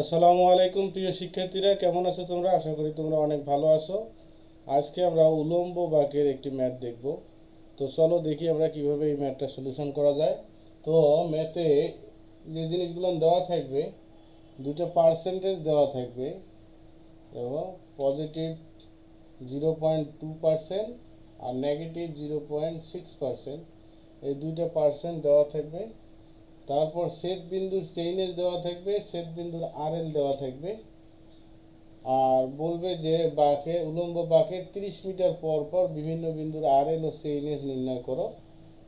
আসসালামু আলাইকুম প্রিয় শিক্ষার্থীরা, কেমন আছো তোমরা? আশা করি তোমরা অনেক ভালো আছো। আজকে আমরা উলম্ব বাঁকের একটি ম্যাথ দেখব। তো চলো দেখি আমরা কীভাবে এই ম্যাথটা সলিউশন করা যায়। তো ম্যাথে যে জিনিসগুলো দেওয়া থাকবে দুটো পার্সেন্টেজ দেওয়া থাকবে, এবং positive zero point two percent আর negative zero point six percent, এই দুইটা পার্সেন্ট দেওয়া থাকবে। তারপর সেট বিন্দুর চেইনেজ দেওয়া থাকবে, সেট বিন্দুর আরএল দেওয়া থাকবে। আর বলবে যে বাঁকে, উলম্ব বাঁকের তিরিশ মিটার পর পর বিভিন্ন বিন্দুর আরএল ও চেইনেজ নির্ণয় করো।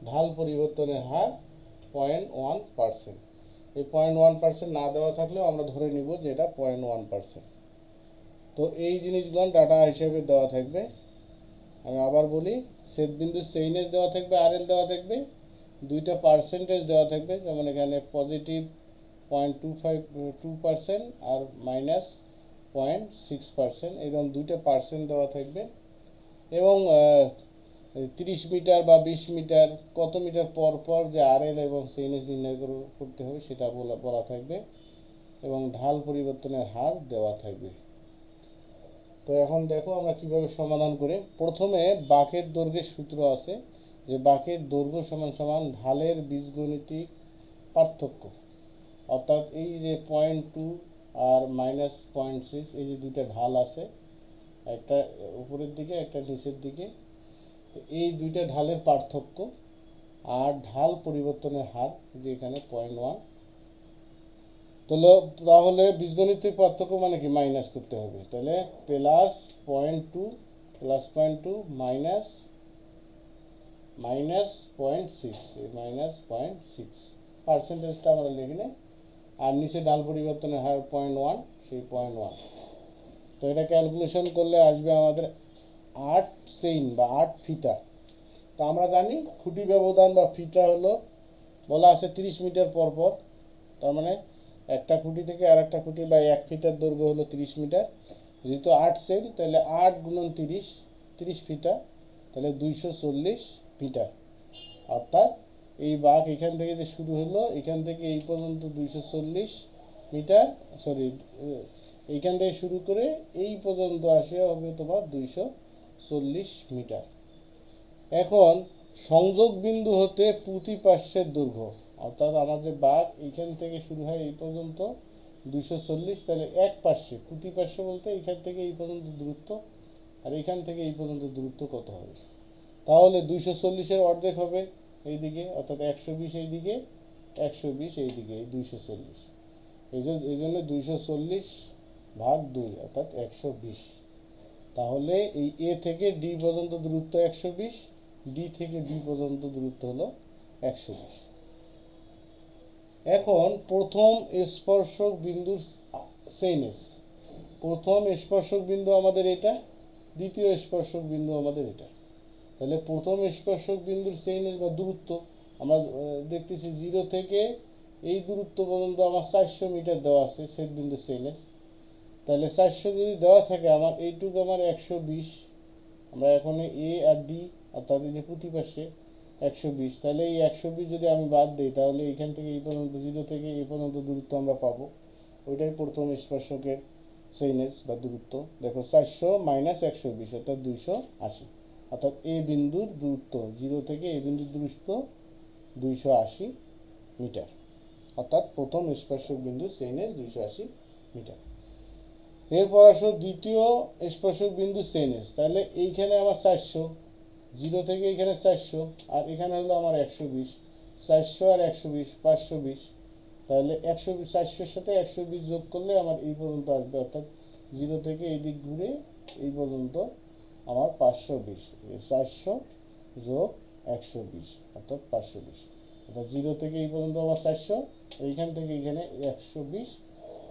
ঢাল পরিবর্তনের হার পয়েন্ট ওয়ান পার্সেন্ট এই পয়েন্ট ওয়ান পার্সেন্ট না দেওয়া থাকলেও আমরা ধরে নিব যে এটা পয়েন্ট ওয়ান পার্সেন্ট তো এই জিনিসগুলো ডাটা হিসেবে দেওয়া থাকবে। আমি আবার বলি, সেট বিন্দুর চেইনেজ দেওয়া থাকবে আরএল দেওয়া থাকবে। দুইটা পার্সেন্টেজ দেওয়া থাকবে যেমন এখানে positive point two five two percent আর মাইনাস পয়েন্ট সিক্স পার্সেন্ট এরকম দুইটা পার্সেন্ট দেওয়া থাকবে। এবং তিরিশ মিটার বা বিশ মিটার, কত মিটার পর পর যে আরএল এবং সেইনেস নির্ণয় করে- করতে হবে সেটা বলা বলা থাকবে। এবং ঢাল পরিবর্তনের হার দেওয়া থাকবে। তো এখন দেখো আমরা কীভাবে সমাধান করে। প্রথমে বাঁকের দৈর্ঘ্যের সূত্র আছে। যে বাঁকের দৈর্ঘ্য সমান সমান ঢালের বীজগণিতিক পার্থক্য। অর্থাৎ এই যে পয়েন্ট টু আর মাইনাস পয়েন্ট সিক্স এই যে দুইটা ঢাল আছে, একটা উপরের দিকে, একটা নিচের দিকে, তো এই দুইটা ঢালের পার্থক্য আর ঢাল পরিবর্তনের হার যে এখানে পয়েন্ট ওয়ান তাহলে তাহলে বীজগণিতিক পার্থক্য মানে কি? মাইনাস করতে হবে। তাহলে plus point two plus point two minus minus point six minus point six পার্সেন্টেজটা আমরা লিখে নিই। আর নিচে ডাল পরিবর্তনের হার পয়েন্ট ওয়ান সেই পয়েন্ট ওয়ান তো এটা ক্যালকুলেশন করলে আসবে আমাদের আট সেইন বা আট ফিতা তো আমরা জানি খুঁটি ব্যবধান বা ফিতা হলো, বলা আছে তিরিশ মিটার পর পর। তার মানে একটা খুঁটি থেকে আর একটা খুঁটি বা এক ফিটার দৈর্ঘ্য হলো তিরিশ মিটার যেহেতু আট সেন তাহলে আট গুণন তিরিশ তিরিশ ফিটা তাহলে দুইশো চল্লিশ। মিটার অর্থাৎ এই বাঘ এখান থেকে যে শুরু হলো, এখান থেকে এই পর্যন্ত দুইশো চল্লিশ মিটার সরি এইখান থেকে শুরু করে এই পর্যন্ত আসে হবে তোমার দুইশো চল্লিশ মিটার। এখন সংযোগ বিন্দু হতে প্রতি পার্শ্বের দৈর্ঘ্য, অর্থাৎ আমার যে বাঘ এইখান থেকে শুরু হয় এই পর্যন্ত দুইশো চল্লিশ, তাহলে এক পার্শ্বে প্রতি পার্শ্বে বলতে এখান থেকে এই পর্যন্ত দূরত্ব, আর এখান থেকে এই পর্যন্ত দূরত্ব কত হবে? তাহলে দুইশো চল্লিশের অর্ধেক হবে এইদিকে, অর্থাৎ একশো বিশ এইদিকে, একশো বিশ এইদিকে, এই দুইশো চল্লিশ। এই জন্য এই জন্য দুইশো চল্লিশ ভাগ দুই, অর্থাৎ একশো বিশ। তাহলে এই এ থেকে ডি পর্যন্ত দূরত্ব একশো বিশ, ডি থেকে বি পর্যন্ত দূরত্ব হলো একশো বিশ। এখন প্রথম স্পর্শক বিন্দুর সেইনেস প্রথম স্পর্শক বিন্দু আমাদের এটা, দ্বিতীয় স্পর্শক বিন্দু আমাদের এটা। তাহলে প্রথম স্পর্শক বিন্দুর সেইনেস বা দূরত্ব, আমরা দেখতেছি জিরো থেকে এই দূরত্ব পর্যন্ত আমার চারশো মিটার দেওয়া আছে সেট বিন্দুর সেইনেস তাহলে চারশো যদি দেওয়া থাকে, আমার এইটুকু আমার একশো বিশ। আমরা এখন এ আর ডি অর্থাৎ এই যে প্রতি পাশে একশো বিশ। তাহলে এই একশো বিশ যদি আমি বাদ দিই, তাহলে এইখান থেকে এই পর্যন্ত জিরো থেকে এই পর্যন্ত দূরত্ব আমরা পাবো। ওইটাই প্রথম স্পর্শকের সেইনেস বা দূরত্ব। দেখো চারশো মাইনাস একশো বিশ, অর্থাৎ দুইশো আশি। অর্থাৎ এ বিন্দুর দূরত্ব জিরো থেকে এ বিন্দুর দূরত্ব দুইশো আশি মিটার। অর্থাৎ প্রথম স্পর্শক বিন্দু সেইনেস দুইশো আশি মিটার। এরপর আসো দ্বিতীয় স্পর্শক বিন্দু সেইনেস তাহলে এইখানে আমার চারশো, জিরো থেকে এখানে চারশো, আর এখানে হলো আমার একশো বিশ, চারশো আর একশো বিশ, পাঁচশো বিশ। তাহলে একশো, চারশোর সাথে একশো বিশ যোগ করলে আমার এই পর্যন্ত আসবে। অর্থাৎ জিরো থেকে এই দিক ঘুরে এই পর্যন্ত আমার পাঁচশো বিশ চারশো যোগ একশো বিশ, অর্থাৎ পাঁচশো বিশ। অর্থাৎ জিরো থেকে এই পর্যন্ত আমার চারশো, এইখান থেকে এখানে একশো বিশ,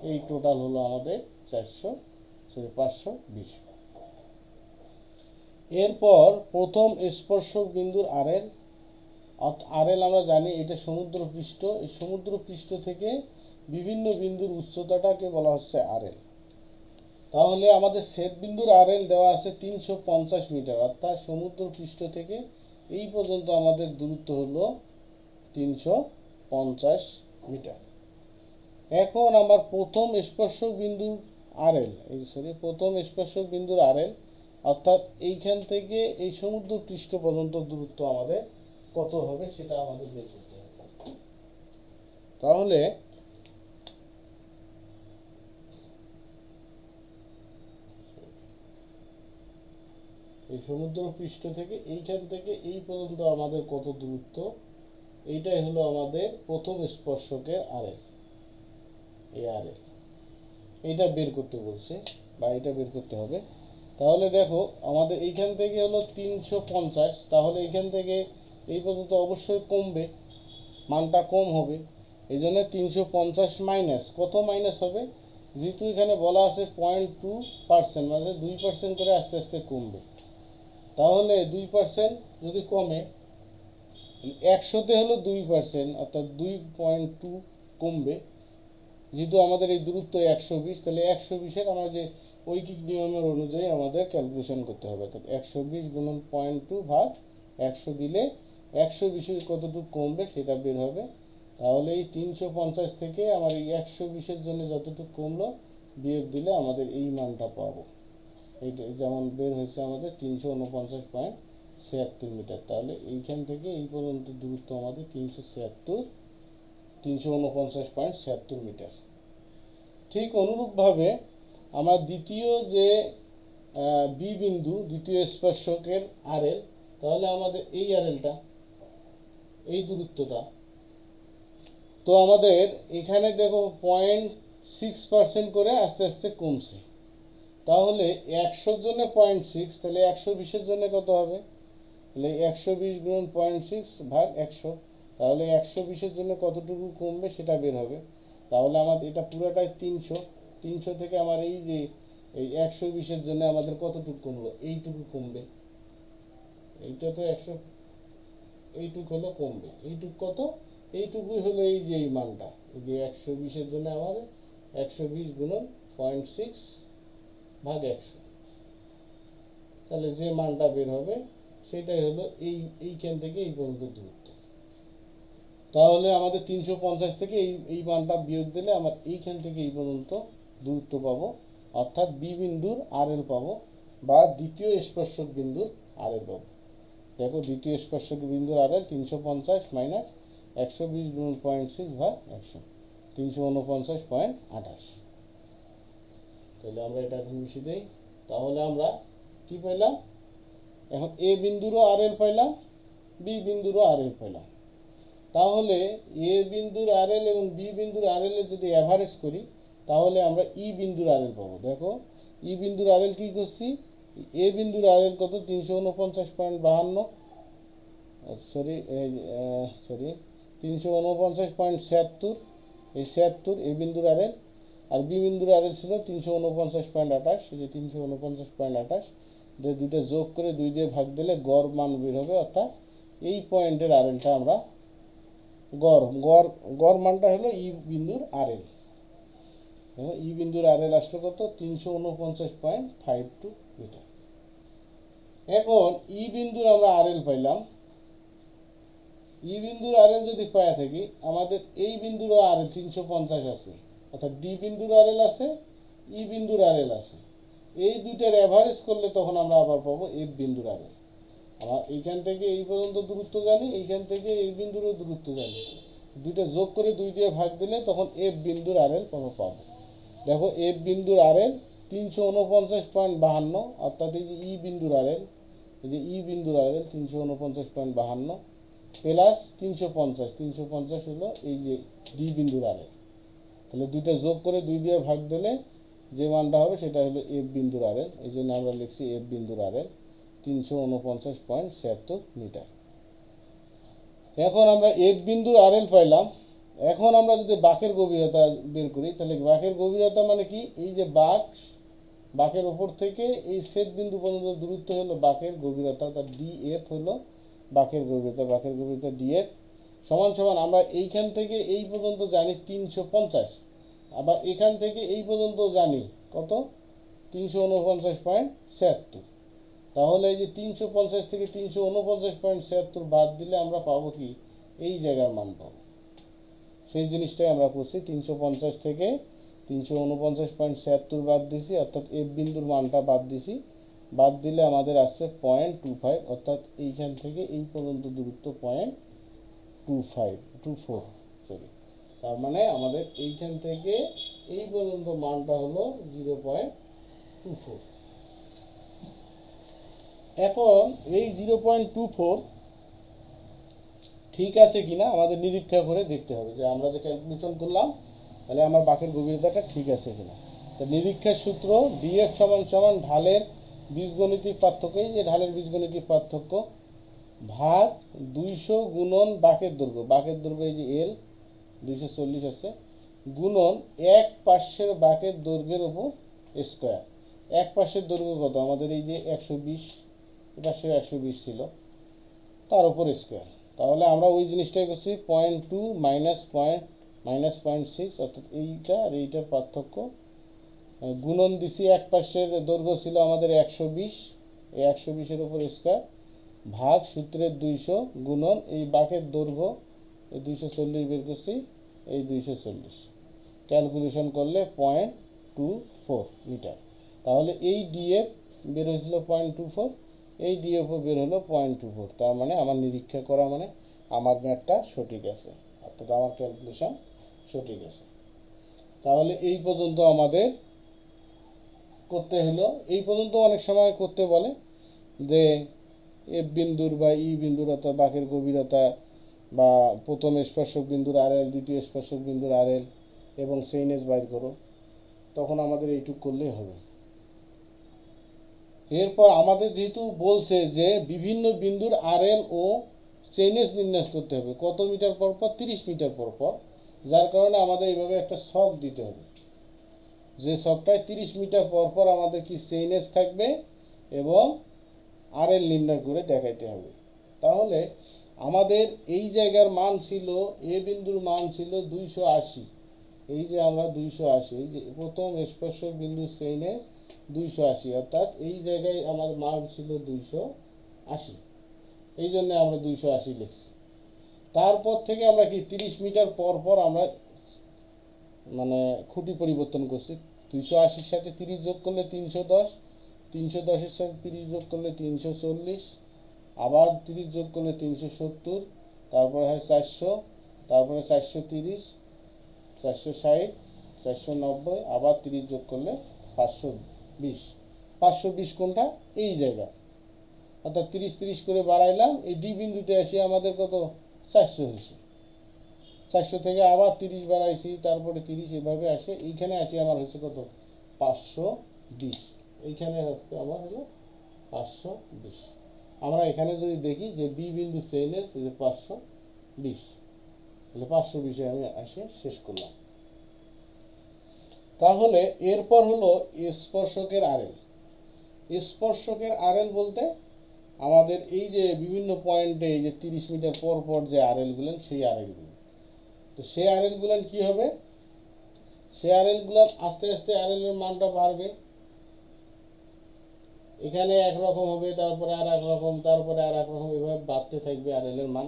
এই টোটাল হলো আমাদের চারশো, সরি, পাঁচশো বিশ। এরপর প্রথম স্পর্শক বিন্দুর আরএল আরএল আমরা জানি এটা সমুদ্র পৃষ্ঠ এই সমুদ্র পৃষ্ঠ থেকে বিভিন্ন বিন্দুর উচ্চতাটাকে বলা হচ্ছে আরএল। তাহলে আমাদের সেট বিন্দুর আরএল দেওয়া আছে তিনশো পঞ্চাশ মিটার, অর্থাৎ সমুদ্র পৃষ্ঠ থেকে এই পর্যন্ত আমাদের দূরত্ব হলো তিনশো পঞ্চাশ মিটার। এখন আমার প্রথম স্পর্শক বিন্দু আরএল এই সরি, প্রথম স্পর্শক বিন্দুর আরএল অর্থাৎ এইখান থেকে এই সমুদ্র পৃষ্ঠ পর্যন্ত দূরত্ব আমাদের কত হবে সেটা আমাদের বের করতে হবে। তাহলে এই সমুদ্র পৃষ্ঠ থেকে এইখান থেকে এই পর্যন্ত আমাদের কত দূরত্ব? এইটাই হলো আমাদের প্রথম স্পর্শকের আরএল এই আরএল এইটা বের করতে বলছে, বা এটা বের করতে হবে। তাহলে দেখো, আমাদের এইখান থেকে হলো তিনশো পঞ্চাশ। তাহলে এইখান থেকে এই পর্যন্ত অবশ্যই কমবে, মানটা কম হবে। এই জন্য তিনশো পঞ্চাশ মাইনাস কত মাইনাস হবে? যেহেতু এখানে বলা আছে পয়েন্ট টু পার্সেন্ট মানে দুই পার্সেন্ট করে আস্তে আস্তে কমবে। তাহলে দুই পার্সেন্ট যদি কমে একশোতে হলো দুই পার্সেন্ট অর্থাৎ দুই পয়েন্ট টু কমবে। যেহেতু আমাদের এই দূরত্ব একশো বিশ, তাহলে একশো বিশের আমরা যে ঐকিক নিয়মের অনুযায়ী আমাদের ক্যালকুলেশন করতে হবে। অর্থাৎ একশো বিশ গুণন পয়েন্ট টু ভাগ একশো দিলে একশো বিশের কতটুকু কমবে সেটা বের হবে। তাহলে এই তিনশো পঞ্চাশ থেকে আমার এই একশো বিশের জন্য যতটুকু কমলো, বিয়োগ দিলে আমাদের এই মানটা পাবো। এইটা যেমন বের হয়েছে আমাদের তিনশো উনপঞ্চাশ পয়েন্ট ছিয়াত্তর মিটার। তাহলে এইখান থেকে এই পর্যন্ত দূরত্ব আমাদের তিনশো ছিয়াত্তর, তিনশো উনপঞ্চাশ পয়েন্ট ছিয়াত্তর মিটার। ঠিক অনুরূপভাবে আমার দ্বিতীয় যে বি বিন্দু, দ্বিতীয় স্পর্শকের আরএল, তাহলে আমাদের এই আরএলটা, এই দূরত্বটা। তো আমাদের এখানে দেখো পয়েন্ট সিক্স পার্সেন্ট করে আস্তে আস্তে কমছে। তাহলে একশোর জন্য পয়েন্ট সিক্স তাহলে একশো বিশের জন্য কত হবে? তাহলে একশো বিশ গুণ পয়েন্ট সিক্স ভাগ একশো, তাহলে একশো বিশের জন্য কতটুকু কমবে সেটা বের হবে। তাহলে আমার এটা পুরোটাই তিনশো তিনশো থেকে আমার এই যে, এই একশো বিশের জন্য আমাদের কতটুকু কমলো? এইটুকু কমবে। এইটা তো একশো, এইটুক হলো কমবে। এইটুক কত? এইটুকুই হলো এই যে এই মানটা। এই যে একশো বিশের জন্য আমাদের একশো বিশ গুণন পয়েন্ট সিক্স ভাগ একশো তাহলে যে মানটা বের হবে, সেটাই হলো এই, এইখান থেকে এই পর্যন্ত দূরত্ব। তাহলে আমাদের তিনশো পঞ্চাশ থেকে এই এই মানটা বিয়োগ দিলে আমার এইখান থেকে এই পর্যন্ত দূরত্ব পাবো। অর্থাৎ বি বিন্দুর আর এল পাবো বা দ্বিতীয় স্পর্শক বিন্দুর আর এল পাবো। দেখো, দ্বিতীয় স্পর্শক বিন্দুর আর এল তিনশো পঞ্চাশ মাইনাস একশো বিশ পয়েন্ট সিক্স ভাগ একশো। তিনশো উনপঞ্চাশ পয়েন্ট আঠাশ। তাহলে আমরা এটা এখন মিশিয়ে দিই। তাহলে আমরা কি পাইলাম? এখন এ বিন্দুরও আর এল পাইলাম, বি বিন্দুরও আর এল পাইলাম। তাহলে এ বিন্দুর আর এল এবং বি বিন্দুর আর এল যদি অ্যাভারেজ করি, তাহলে আমরা ই বিন্দুর আর এল পাবো। দেখো, ই বিন্দুর আর এল কী করছি? এ বিন্দুর আর এল কত? তিনশো উনপঞ্চাশ পয়েন্ট বাহান্ন। সরি সরি তিনশো উনপঞ্চাশ পয়েন্ট ছিয়াত্তর। এই ছিয়াত্তর এ বিন্দুর আর এল আর বি বিন্দুর এল ছিল তিনশো উনপঞ্চাশ পয়েন্ট আঠাশ, এই যে তিনশো উনপঞ্চাশ পয়েন্ট আঠাশ দিয়ে দুইটা যোগ করে দুই দিয়ে ভাগ দিলে গড় মান বের হবে, অর্থাৎ এই পয়েন্টের আর এলটা আমরা গড় গড় গড় মানটা হলো ই বিন্দুর আর এল ই বিন্দুর আর এল আসলো কত? তিনশো উনপঞ্চাশ পয়েন্ট ফাইভ টু মিটার। এখন ই বিন্দুর আমরা আর এল পাইলাম। ই বিন্দুর আর এল যদি পাওয়া থাকি, আমাদের এই বিন্দুরও আর এল তিনশো পঞ্চাশ আছে। অর্থাৎ ডি বিন্দুর আর এল আছে ই বিন্দুর আর এল আছে। এই দুইটার অ্যাভারেজ করলে তখন আমরা আবার পাবো এফ বিন্দুর আর এল আমার এইখান থেকে এই পর্যন্ত দূরত্ব জানি, এইখান থেকে এই বিন্দুরও দূরত্ব জানি। দুইটা যোগ করে দুই দিয়ে ভাগ দিলে তখন এফ বিন্দুর আর এল আমরা পাবো। দেখো এফ বিন্দুর আর এল তিনশো উনপঞ্চাশ পয়েন্ট বাহান্ন, অর্থাৎ এই যে ই বিন্দুর আর এল এই যে ই বিন্দুর আর এল তিনশো উনপঞ্চাশ পয়েন্ট বাহান্ন, প্লাস তিনশো পঞ্চাশ তিনশো পঞ্চাশ হলো এই যে ডি বিন্দুর আর এল তাহলে দুইটা যোগ করে দুই দিয়ে ভাগ দিলে যে মানটা হবে সেটা হলো এফ বিন্দুর আর এল এই জন্য আমরা লিখছি এফ বিন্দুর আর এল তিনশো উনপঞ্চাশ পয়েন্ট ছিয়াত্তর মিটার। এখন আমরা এফ বিন্দুর আর এল পাইলাম। এখন আমরা যদি বাঁকের গভীরতা বের করি, তাহলে বাঁকের গভীরতা মানে কি? এই যে বাঁক, বাঁকের ওপর থেকে এই ছেদ বিন্দু পর্যন্ত দূরত্ব হলো বাঁকের গভীরতা, তার ডি এফ হলো বাঁকের গভীরতা। বাঁকের গভীরতা ডি এফ সমান সমান আমরা এইখান থেকে এই পর্যন্ত জানি তিনশো পঞ্চাশ। আবার এখান থেকে এই পর্যন্ত জানি কত? তিনশো উনপঞ্চাশ পয়েন্ট ছিয়াত্তর। তাহলে এই যে তিনশো পঞ্চাশ থেকে তিনশো উনপঞ্চাশ পয়েন্ট ছিয়াত্তর বাদ দিলে আমরা পাবো কি? এই জায়গার মান পাবো। সেই জিনিসটাই আমরা করছি, তিনশো পঞ্চাশ থেকে তিনশো উনপঞ্চাশ পয়েন্ট ছিয়াত্তর বাদ দিছি, অর্থাৎ এফ বিন্দুর মানটা বাদ দিছি। বাদ দিলে আমাদের আসছে পয়েন্ট টু ফাইভ, অর্থাৎ এইখান থেকে এই পর্যন্ত দূরত্ব point two five two four sorry তার মানে আমাদের এইখান থেকে এই পর্যন্ত মানটা হলো জিরো পয়েন্ট টু ফোর এখন এই জিরো পয়েন্ট টু ফোর ঠিক আছে কিনা আমাদের নিরীক্ষা করে দেখতে হবে যে আমরা যে ক্যালকুলেশন করলাম, তাহলে আমার বাঁকের গভীরতাটা ঠিক আছে কিনা। তো নিরীক্ষার সূত্র ডিএফ সমান সমান ঢালের বীজগণিতিক পার্থক্যই যে ঢালের বীজগণিতিক পার্থক্য ভাগ দুইশো গুণন বাঁকের দৈর্ঘ্য বাঁকের দৈর্ঘ্য এই যে এল দুইশো চল্লিশ আছে। গুণন এক পার্শ্বের বাঁকের দৈর্ঘ্যের ওপর স্কোয়ার এক পার্শ্বের দৈর্ঘ্য কত? আমাদের এই যে একশো বিশ পাশে একশো বিশ ছিল। তার উপর স্কোয়ার তাহলে আমরা ওই জিনিসটাই করছি point two minus point minus point six অর্থাৎ এইটা আর এইটার পার্থক্য। গুণন দিছি এক পাশের দৈর্ঘ্য ছিল আমাদের একশো বিশ। এই একশো বিশের উপর স্কোয়ার ভাগ সূত্রের দুইশো গুণন এই বাঘের দৈর্ঘ্য, এই দুইশো চল্লিশ বের করছি, এই দুইশো চল্লিশ। ক্যালকুলেশন করলে পয়েন্ট টু ফোর মিটার তাহলে এই ডিএফ বের হয়েছিল পয়েন্ট টু ফোর এই ডিএফও বের হলো পয়েন্ট টু ফোর তার মানে আমার নিরীক্ষা করা মানে আমার ম্যাথটা সঠিক আছে। অর্থাৎ আমার ক্যালকুলেশন সঠিক আছে। তাহলে এই পর্যন্ত আমাদের করতে হলো। এই পর্যন্ত অনেক সময় করতে বলে যে এফ বিন্দুর বা ই বিন্দুর অর্থাৎ বাঁকের গভীরতা বা প্রথম স্পর্শক বিন্দুর আর এল দ্বিতীয় স্পর্শক বিন্দুর আর এল এবং সেইনেস বাইর করো, তখন আমাদের এইটুক করলেই হবে। এরপর আমাদের যেহেতু বলছে যে বিভিন্ন বিন্দুর আর এল ও চেইনেস নির্ণয় করতে হবে, কত মিটার পর পর? তিরিশ মিটার পর পর, যার কারণে আমাদের এইভাবে একটা শক দিতে হবে। যে শকটায় তিরিশ মিটার পর পর আমাদের কি চেইনেস থাকবে এবং আর এল নির্ণয় করে দেখাইতে হবে। তাহলে আমাদের এই জায়গার মান ছিল, এ বিন্দুর মান ছিল দুইশো আশি। এই যে আমরা দুইশো আশি, এই যে প্রথম স্পর্শক বিন্দু সেইনেস দুইশো আশি, অর্থাৎ এই জায়গায় আমার মান ছিল দুইশো আশি। এই জন্য আমরা দুইশো আশি লিখছি। তারপর থেকে আমরা কি তিরিশ মিটার পর পর আমরা মানে খুঁটি পরিবর্তন করছি। দুইশো আশির সাথে তিরিশ যোগ করলে তিনশো দশ। তিনশো দশের সাথে তিরিশ যোগ করলে তিনশো চল্লিশ, আবার তিরিশ যোগ করলে তিনশো সত্তর, তারপরে হয় চারশো, তারপরে চারশো তিরিশ, চারশো ষাট, চারশো নব্বই, আবার তিরিশ যোগ করলে পাঁচশো বিশ। পাঁচশো বিশ কোনটা? এই জায়গা। অর্থাৎ তিরিশ তিরিশ করে বাড়াইলাম, এই ডি বিন্দুতে আসি আমাদের কত? চারশো হয়েছে। চারশো থেকে আবার তিরিশ বাড়াইছি, তারপরে তিরিশ এভাবে আসে, এইখানে আসি আমার হচ্ছে কত? পাঁচশো বিশ। এইখানে হচ্ছে আমার হলো পাঁচশো বিশ। আমরা এখানে যদি দেখি যে বি বিন্দু সেইলে যে পাঁচশো বিশ। তাহলে পাঁচশো বিশে আমি আসে শেষ করলাম। তাহলে এরপর হলো স্পর্শকের আরএল। স্পর্শকের আরএল বলতে আমাদের এই যে বিভিন্ন পয়েন্টে এই যে তিরিশ মিটার পর পর যে আরএলগুলো সেই আরএলগুলো তো সেই আরএলগুলো কি হবে? সেই আরএলগুলো আস্তে আস্তে আরএলের মানটা বাড়বে। এখানে একরকম হবে, তারপরে আর এক রকম, তারপরে আর এক রকম, এভাবে বাড়তে থাকবে আরএলের মান।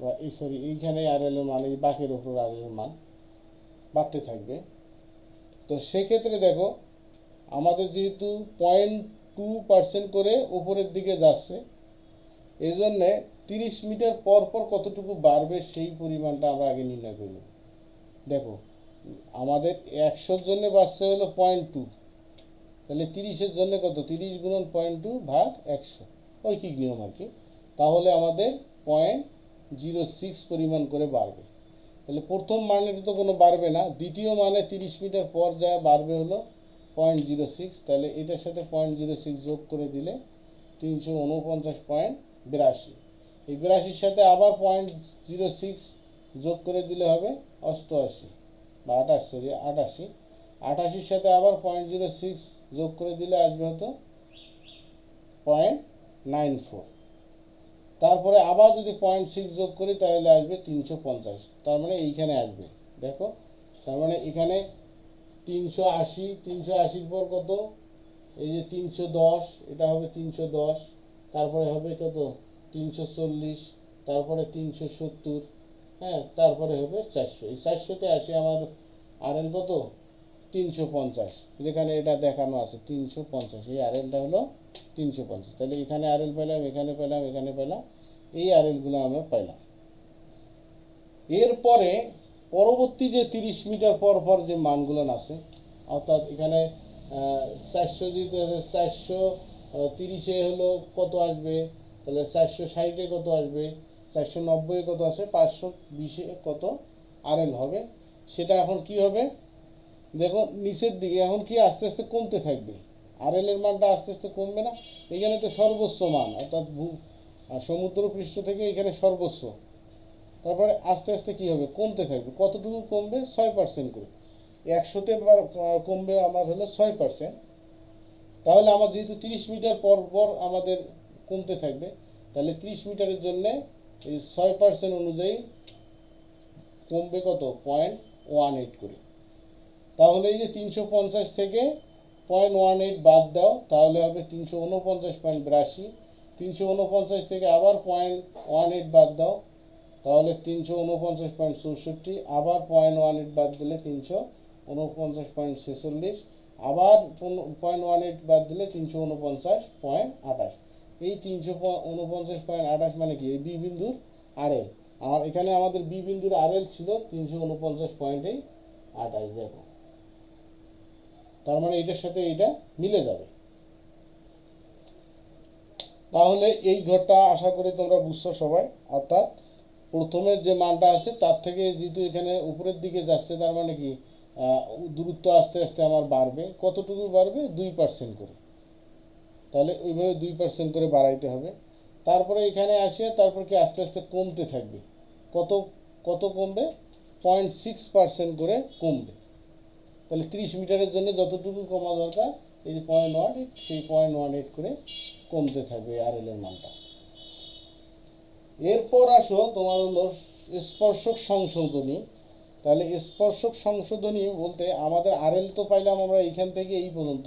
বা এই সরি এইখানে আরএলের মান, এই বাঁকের ওপর আরএলের মান বাড়তে থাকবে। তো সেক্ষেত্রে দেখো, আমাদের যেহেতু পয়েন্ট টু পার্সেন্ট করে উপরের দিকে যাচ্ছে এই জন্যে তিরিশ মিটার পর পর কতটুকু বাড়বে সেই পরিমাণটা আমরা আগে নির্ণয় করব। দেখো, আমাদের একশোর জন্য বাড়ছে হলো পয়েন্ট টু তাহলে তিরিশের জন্য কত? তিরিশ গুণন পয়েন্ট টু ভাগ একশো। ওই কি নিয়ম আর কি? তাহলে আমাদের পয়েন্ট জিরো সিক্স পরিমাণ করে বাড়বে। তাহলে প্রথম মানে তো কোনো বাড়বে না। দ্বিতীয় মানে তিরিশ মিটার পর যা বাড়বে হলো পয়েন্ট জিরো সিক্স তাহলে এটার সাথে পয়েন্ট জিরো সিক্স যোগ করে দিলে তিনশো উনপঞ্চাশ পয়েন্ট বিরাশি। এই বিরাশির সাথে আবার পয়েন্ট জিরো সিক্স যোগ করে দিলে হবে অষ্টআশি বা আটাশ সরি আটাশি। আটাশির সাথে আবার পয়েন্ট জিরো সিক্স যোগ করে দিলে আসবে হতো পয়েন্ট নাইন ফোর তারপরে আবার যদি পয়েন্ট সিক্স যোগ করি, তাহলে আসবে তিনশো পঞ্চাশ। তার মানে এইখানে আসবে। দেখো, তার মানে এখানে তিনশো আশি, তিনশো আশির পর কত? এই যে তিনশো দশ, এটা হবে তিনশো দশ। তারপরে হবে কত? তিনশো চল্লিশ। তারপরে তিনশো সত্তর। হ্যাঁ তারপরে হবে চারশো। এই চারশোতে আসি আমার আর কত? তিনশো পঞ্চাশ, যেখানে এটা দেখানো আছে তিনশো পঞ্চাশ, এই আর এলটা হলো তিনশো পঞ্চাশ। তাহলে এখানে আর এল পেলাম, এখানে পেলাম এখানে পেলাম, এই আর এলগুলো আমরা পাইলাম এরপরে পরবর্তী যে তিরিশ মিটার পর পর যে মানগুলো আছে, অর্থাৎ এখানে চারশো আছে চারশো তিরিশে হলো কত আসবে? তাহলে চারশো ষাটে কত আসবে? চারশো নব্বই কত আসে পাঁচশো বিশে কত আরএল হবে? সেটা এখন কি হবে? দেখো, নিচের দিকে, এখন কি আস্তে আস্তে কমতে থাকবে? আরএল এর মানটা আস্তে আস্তে কমবে না? এখানে তো সর্বোচ্চ মান, অর্থাৎ ভূ, আর সমুদ্র পৃষ্ঠ থেকে এখানে সর্বোচ্চ। তারপরে আস্তে আস্তে কি হবে? কমতে থাকবে। কতটুকু কমবে? ছয় পার্সেন্ট করে। একশোতে কমবে আমার হলো ছয় পার্সেন্ট তাহলে আমার যেহেতু তিরিশ মিটার পর পর আমাদের কমতে থাকবে, তাহলে তিরিশ মিটারের জন্যে এই ছয় পার্সেন্ট অনুযায়ী কমবে কত? পয়েন্ট ওয়ান এইট করে। তাহলে এই যে তিনশো পঞ্চাশ থেকে পয়েন্ট ওয়ান এইট বাদ দাও, তাহলে হবে তিনশো উনপঞ্চাশ পয়েন্ট বিরাশি। তিনশো উনপঞ্চাশ থেকে আবার পয়েন্ট ওয়ান এইট বাদ দাও, তাহলে তিনশো উনপঞ্চাশ পয়েন্ট চৌষট্টি। আবার পয়েন্ট ওয়ান এইট বাদ দিলে তিনশো উনপঞ্চাশ পয়েন্ট ছেচল্লিশ। আবার পয়েন্ট ওয়ান এইট বাদ দিলে তিনশো উনপঞ্চাশ পয়েন্ট আঠাশ। এই তিনশো উনপঞ্চাশ পয়েন্ট আঠাশ মানে কি? এই বি বিন্দুর আরএল আর এখানে আমাদের বি বিন্দুর আরএল ছিল তিনশো উনপঞ্চাশ পয়েন্টেই আঠাশ, দেখো। তার মানে এটার সাথে এইটা মিলে যাবে। তাহলে এই ঘরটা আশা করি তোমরা বুঝছ সবাই। অর্থাৎ প্রথমের যে মানটা আছে, তার থেকে যেহেতু এখানে উপরের দিকে যাচ্ছে, তার মানে কি দূরত্ব আস্তে আস্তে আমার বাড়বে। কতটুকু বাড়বে? দুই পার্সেন্ট করে। তাহলে ওইভাবে দুই পার্সেন্ট করে বাড়াইতে হবে। তারপরে এখানে আসে তারপর কি আস্তে আস্তে কমতে থাকবে। কত কত কমবে? পয়েন্ট সিক্স পার্সেন্ট করে কমবে। তাহলে তিরিশ মিটারের জন্য যতটুকু কমা দরকার, এই যে পয়েন্ট ওয়ান এইট সেই পয়েন্ট ওয়ান এইট করে কমতে থাকবে আর এল এর মানটা। এরপর আসো তোমার হলো স্পর্শক সংশোধনী। তাহলে স্পর্শক সংশোধনী বলতে আমাদের আরএল তো পাইলাম আমরা এইখান থেকে এই পর্যন্ত,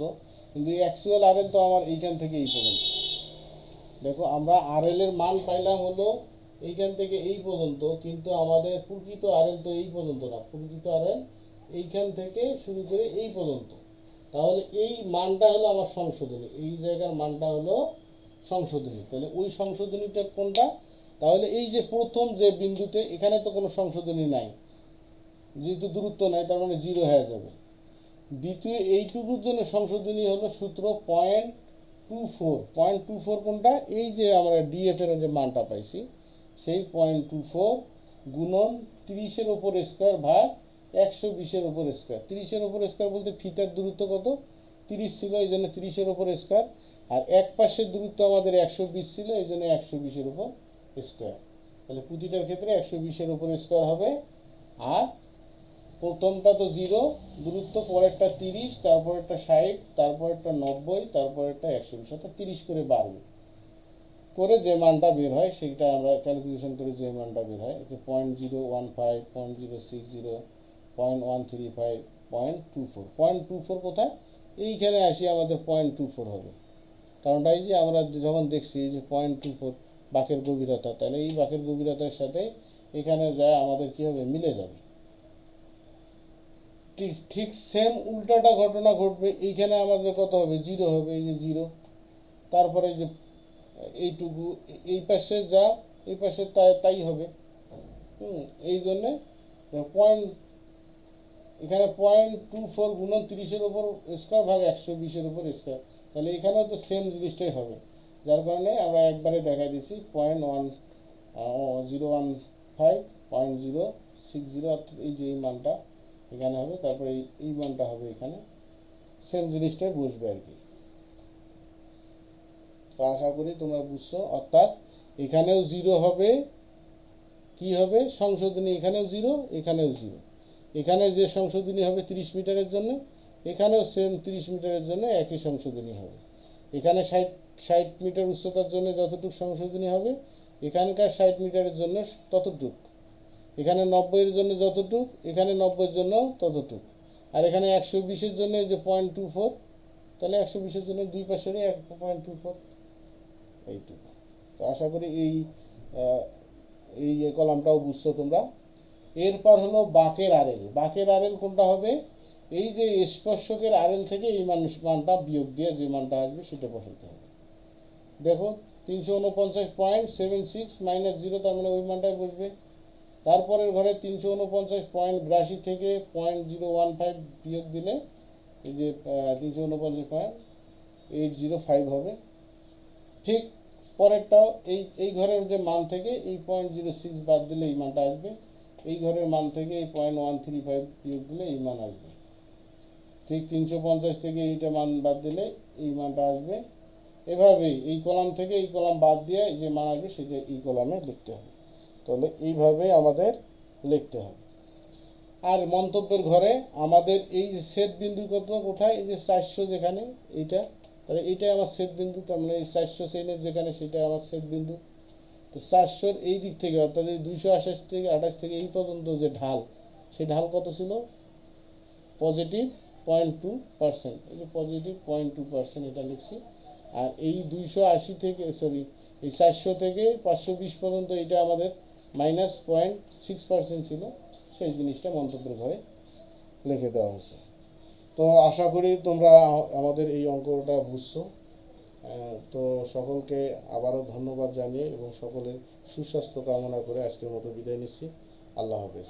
কিন্তু অ্যাকচুয়াল আরএল তো আমার এইখান থেকে এই পর্যন্ত। দেখো, আমরা আরএল এর মান পাইলাম হলো এইখান থেকে এই পর্যন্ত, কিন্তু আমাদের প্রকৃত আরএল তো এই পর্যন্ত না। প্রকৃত আরএল এইখান থেকে শুরু করে এই পর্যন্ত। তাহলে এই মানটা হলো আমার সংশোধনী। এই জায়গার মানটা হলো সংশোধনী। তাহলে ওই সংশোধনীটা কোনটা? তাহলে এই যে প্রথম যে বিন্দুতে, এখানে তো কোনো সংশোধনী নাই। যেহেতু দূরত্ব নাই, তার মানে জিরো হয়ে যাবে। দ্বিতীয়, এইটুকুর জন্য সংশোধনী হলো সূত্র point two four point two four কোনটা? এই যে আমরা ডিএফ এর যে মানটা পাইছি, সেই পয়েন্ট টু ফোর গুণন তিরিশের ওপর স্কোয়ার ভাগ একশো বিশের ওপর স্কোয়ার তিরিশের ওপর স্কোয়ার বলতে ফিতার দূরত্ব কত? তিরিশ ছিল, এই জন্য তিরিশের ওপর স্কোয়ার আর এক পাশের দূরত্ব আমাদের একশো বিশ ছিল, এই জন্য একশো বিশের উপর স্কোয়ার তাহলে প্রতিটার ক্ষেত্রে একশো বিশের উপর স্কোয়ার হবে। আর প্রথমটা তো জিরো দূরত্ব পরেরটা তিরিশ তারপর তারপরেরটা ষাট, তারপরেরটা নব্বই, তারপরেরটা একশো বিশ, অর্থাৎ তিরিশ করে বাড়বে করে যে মানটা বের হয় সেটা আমরা ক্যালকুলেশন করে যে মানটা বের হয় point zero one five point zero six zero point one three five point two four point two four কোথায়? এইখানে আসি আমাদের পয়েন্ট টু ফোর হবে। কারণটা এই যে আমরা যখন দেখছি যে পয়েন্ট টু ফোর বাঁকের গভীরতা, তাহলে এই বাঁকের গভীরতার সাথে এখানে যায় আমাদের কী হবে? মিলে যাবে। ঠিক ঠিক সেম উল্টাটা ঘটনা ঘটবে। এইখানে আমাদের কত হবে? জিরো হবে। এই যে জিরো তারপরে যে এইটুকু, এই পাশে যা, এই পাশে তাই তাই হবে। হুম, এই জন্যে পয়েন্ট এখানে পয়েন্ট টু ফোর গুণন তিরিশের ওপর স্কোয়ার ভাগ একশো বিশের ওপর স্কোয়ার তাহলে এখানেও তো সেম জিনিসটাই হবে। যার কারণে আমরা একবারে দেখা দিছি point one zero one five point zero six zero অর্থাৎ এই যে এই মানটা এখানে হবে, তারপরে এই এই মানটা হবে এখানে। সেম জিনিসটাই বসবে আর কি। তো আশা করি তোমরা বুঝছ। অর্থাৎ এখানেও জিরো হবে, কি হবে? সংশোধনী এখানেও জিরো এখানেও জিরো এখানে যে সংশোধনী হবে তিরিশ মিটারের জন্য, এখানেও সেম তিরিশ মিটারের জন্য একই সংশোধনী হবে। এখানে ষাট ষাট মিটার উচ্চতার জন্য যতটুকু সংশোধনী হবে, এখানকার ষাট মিটারের জন্য ততটুক। এখানে নব্বইয়ের জন্য যতটুক, এখানে নব্বইয়ের জন্য ততটুক। আর এখানে একশো বিশের জন্য যে পয়েন্ট টু ফোর তাহলে একশো বিশের জন্য দুই পাশেরই এক পয়েন্ট টু ফোর এইটুকু। তো আশা করি এই এই কলামটাও বুঝছ তোমরা। এরপর হলো বাকের আরেল। বাকের আরেল কোনটা হবে? এই যে স্পর্শকের আরেল থেকে এই মানুষ মানটা বিয়োগ দিয়ে যে মানটা আসবে সেটা বসাতে হবে। দেখো, তিনশো উনপঞ্চাশ point seven six minus zero, তার মানে ওই মানটাই বসবে। তারপরের ঘরে তিনশো উনপঞ্চাশ পয়েন্ট বিরাশি থেকে পয়েন্ট জিরো ওয়ান ফাইভ বিয়োগ দিলে, এই যে তিনশো উনপঞ্চাশ পয়েন্ট, এইট জিরো ফাইভ হবে। ঠিক পরেরটাও এই এই ঘরের যে মান থেকে এই পয়েন্ট জিরো সিক্স বাদ দিলে এই মানটা আসবে। এই ঘরের মান থেকে এই পয়েন্ট ওয়ান থ্রি ফাইভ বিয়োগ দিলে এই মান আসবে। ঠিক তিনশো পঞ্চাশ থেকে এইটা মান বাদ দিলে এই মানটা আসবে। এভাবেই এই কলাম থেকে এই কলাম বাদ দিয়ে যে মান আসবে সেটা এই কলামে লিখতে হবে। তাহলে এইভাবে আমাদের লিখতে হবে। আর মন্তব্যের ঘরে আমাদের এই সেট বিন্দু কত কোথায়? এই যে চারশো যেখানে, এইটা। তাহলে এইটাই আমার সেট বিন্দু, তার মানে এই চারশো সেনের যেখানে সেটা আমার সেট বিন্দু। তো চারশোর এই দিক থেকে অর্থাৎ এই দুইশো আঠাশ থেকে আঠাশ থেকে এই পর্যন্ত যে ঢাল, সেই ঢাল কত ছিল? পজিটিভ পয়েন্ট টু পার্সেন্ট এই যে পজিটিভ পয়েন্ট টু পার্সেন্ট এটা লিখছি। আর এই দুইশো আশি থেকে সরি এই চারশো থেকে পাঁচশো বিশ পর্যন্ত এটা আমাদের মাইনাস পয়েন্ট সিক্স পার্সেন্ট ছিল। সেই জিনিসটা মন্তব্যের ঘরে লিখে দেওয়া হয়েছে। তো আশা করি তোমরা আমাদের এই অঙ্কটা বুঝছ। তো সকলকে আবারও ধন্যবাদ জানিয়ে এবং সকলের সুস্বাস্থ্য কামনা করে আজকের মতো বিদায় নিচ্ছি। আল্লাহ হাফেজ।